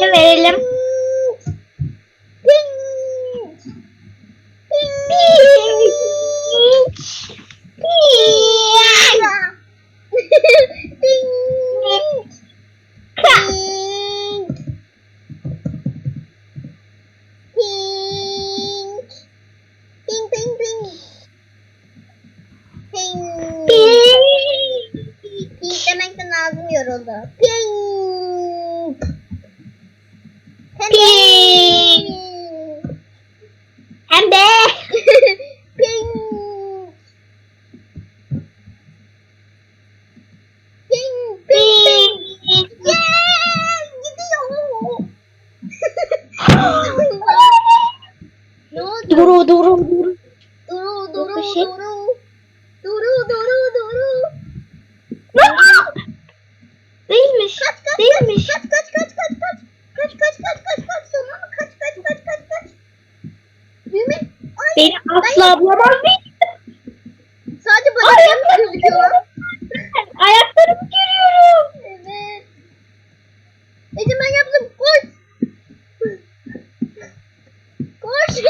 Hemen verelim. Pink. Pink. Pink demekten ağzım yoruldu. Pink. Pink. Hem de. Pink. Pink, pink, pink. Gidiyor. ne oldu? Duru duru. Duru, asla bulamaz sadece bacaklarım gözüküyor. Ayaklarımı görüyorum. Evet. Ece ben yaptım. Koş. Koş.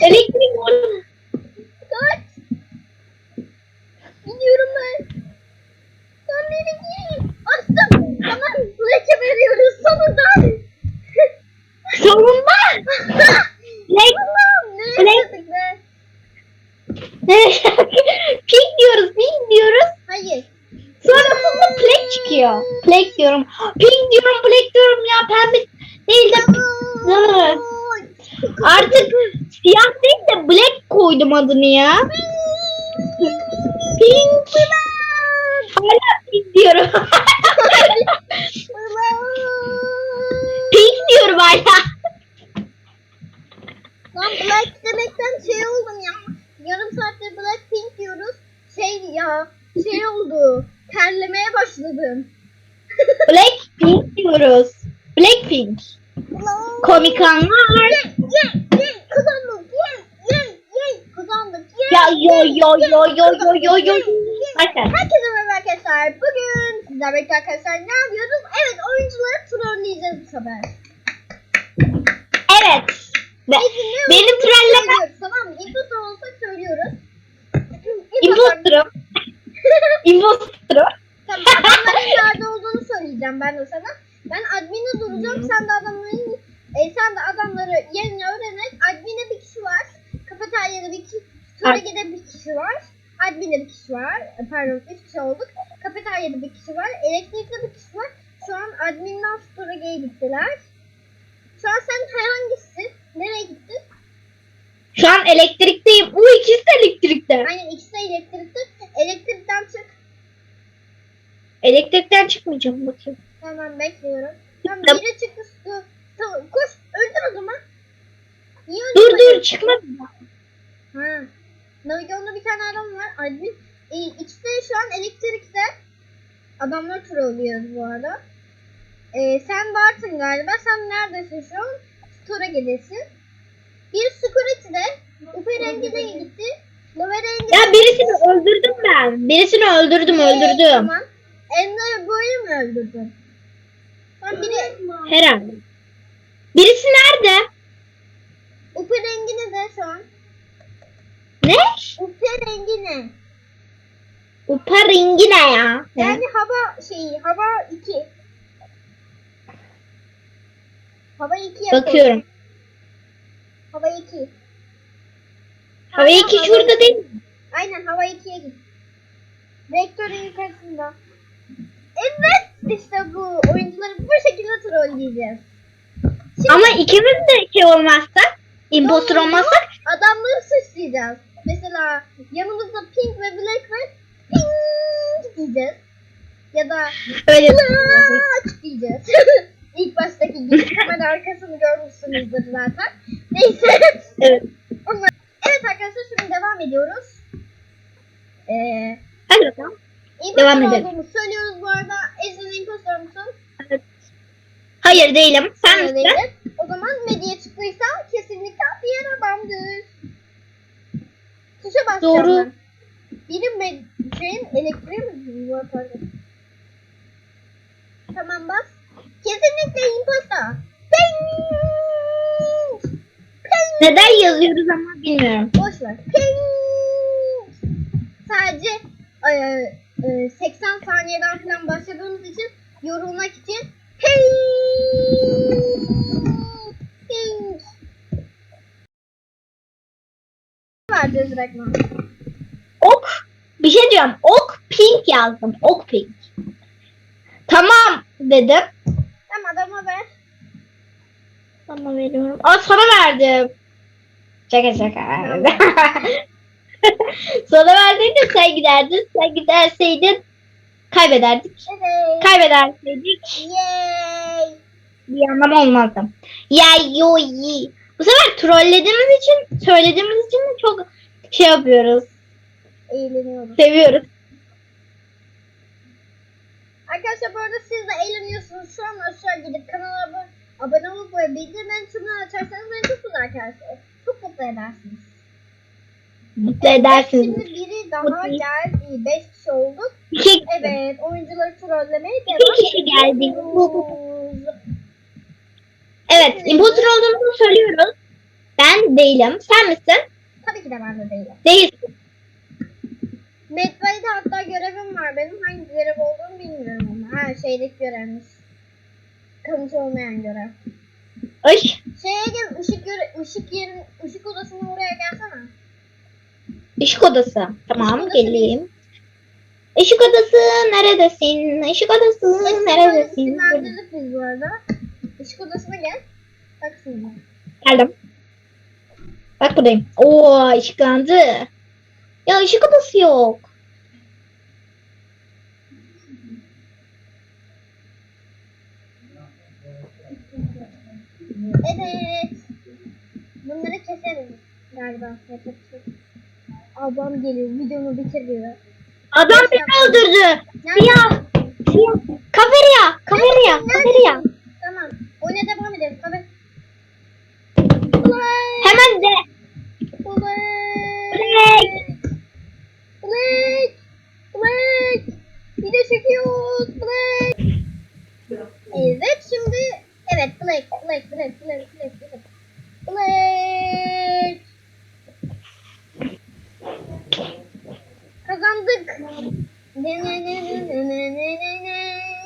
Elektrik vurdu. Koş. Gidiyorum ben. Sen beni giy. Astım. Tamam. Leke veriyoruz. Sonunda. Black. Allah'ım ne Black. yaşadık be. pink diyoruz, pink diyoruz. Hayır. Sonrasında black diyorum. Pink diyorum, black diyorum ya pembe değil de. Artık siyah değil de black koydum adını ya. Pink. Hala pink diyorum. pink diyorum hala. Lan black demekten şey oldum ya. Yarım saattir black pink diyoruz. Şey ya şey oldu. Terlemeye başladım. Black pink diyoruz. Black pink. Komik anlar. Ye ye ye kazandık kazandık. Ya yo yo yo yo yo yo yo. Herkese merhaba arkadaşlar. Bugün sizler birlikte arkadaşlar ne yapıyoruz? Evet oyuncuları trolleyeceğiz bu sefer. Evet. Be benim trolleme Tamam mı? İmpostor olsak söylüyoruz. imposterım. Imposterım. Tamam adamların nerede olduğunu söyleyeceğim ben de sana. Ben admin'e duracağım. Sen de adamların e, sen de adamları yerini öğrenerek admin'e bir kişi var. Kafeteryada bir kişi, Storage'de bir kişi var. Admin'de bir kişi var. E, Pardon üç kişi olduk. Kafeteryada bir kişi var. Elektrikte bir kişi var. Şu an admin'den Storage'ye gittiler. Şu an sen hangisisin? Nereye gittin? Şu an elektrikteyim. Bu ikisi de elektrikte. Aynen ikisi de elektrikte. Elektrikten çık. Elektrikten çıkmayacağım bakayım. Hemen bekliyorum. Tamam Tamam. biri çıktı. Tamam koş. Öldür o zaman. Niye Dur öldürmedin? dur çıkmadı. Ha. Navigasyonda bir tane adam var. Admin. E, ikisi de şu an elektrikte. Adamlar trollüyoruz bu arada. E, sen varsın galiba. Sen neredesin şu an? Storage'desin. Bir security'de. Upe rengine gitti. Love rengine Ya birisini öldürdüm ben. Birisini öldürdüm Ee, öldürdüm. Tamam. Ender böyle mi öldürdün? Biri Herhalde. Birisi nerede? Upe rengine de şu an. Ne? Upe rengine. Upa ringi ne ya? Ne? Yani hava şeyi, hava 2. Hava 2 yapalım. Bakıyorum. Hava 2. Hava iki şurada değil mi? Aynen hava 2'ye git. Rektörün yukarısında. Evet işte bu oyuncuları bu şekilde trolleyeceğiz. Şimdi Ama ikimiz de şey olmazsak, oluyor? olmazsak Adamları suçlayacağız. Mesela yanımızda Pink ve Black var. Pink diyeceğiz. Ya da öyle Black diyeceğiz. İlk baştaki gibi kamera arkasını görmüşsünüzdür zaten. Neyse. Evet. Onlar... Evet arkadaşlar şimdi devam ediyoruz. Ee, Hadi bakalım. Devam edelim. söylüyoruz bu arada. İmpostor musun? Hayır değilim. Sen Öyle misin? değil. O zaman medya çıktıysa kesinlikle diğer adamdır. Tuşa basacağım Doğru. ben. Biri med şeyin elektriği mi? Tamam bas. Kesinlikle imposta. Ping! Ping! Neden yazıyoruz ama bilmiyorum. Boş ver. Ping! Sadece e, e, 80 saniyeden falan başladığımız için yorulmak için ping! Ping! Vereceğiz reklam. Ok. Bir şey diyorum. Ok pink yazdım. Ok pink. Tamam dedim. Tamam adama ver. Sana veriyorum. Aa sana verdim. Şaka şaka. sana verdiydim sen giderdin. Sen giderseydin kaybederdik. Evet. Kaybederseydik Yay! bir anlam olmazdı. Ya yo yi. Bu sefer trollediğimiz için söylediğimiz için de çok şey yapıyoruz. Eğleniyorum. Seviyoruz. Arkadaşlar bu arada siz de eğleniyorsunuz. Şu an aşağı gidip kanala abone, abone olup ve bildirim tümünü açarsanız beni çok mutlu arkadaşlar. Çok mutlu edersiniz. Mutlu edersiniz. Şimdi biri daha Mutlu. geldi. 5 kişi olduk. Şey Evet oyuncuları trollemeye İki devam kişi geldi. ediyoruz. Evet, imposter olduğumuzu söylüyoruz. Ben değilim. Sen misin? Tabii ki de ben de değilim. Değilsin. Medbay'da hatta görevim var benim. Hangi görev olduğunu bilmiyorum ama. Ha şeydeki görevmiş. Kanıt olmayan görev. Ay, Şeye gel ışık göre ışık yerin ışık odasına oraya gelsene. ışık odası. Tamam, odası geleyim. Işık odası neredesin? Işık odası Işık neredesin? isimlendirdik biz bu arada. Işık odasına gel. Bak şimdi. Geldim. Bak buradayım. Oo, ışıklandı. Ya ışık odası yok. Evet. Bunları keserim galiba. Yapacak şey. Ablam geliyor. Videomu bitiriyor. Adam beni öldürdü. Siyah. Kaferya. Kaferya. Kaferya. Tamam. Oyuna devam edelim. Tabii.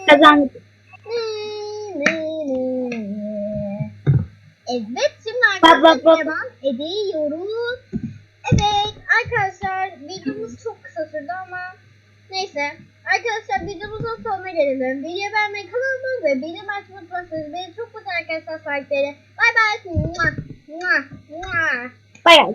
Kazandık. Evet şimdi arkadaşlar devam ediyoruz. Evet arkadaşlar videomuz çok kısa sürdü ama neyse. Arkadaşlar videomuzun sonuna gelelim. Video beğenmeyi kanalıma ve benim açmayı unutmazsanız beni çok mutlu arkadaşlar sahipleri. Bay bay. Bay bay.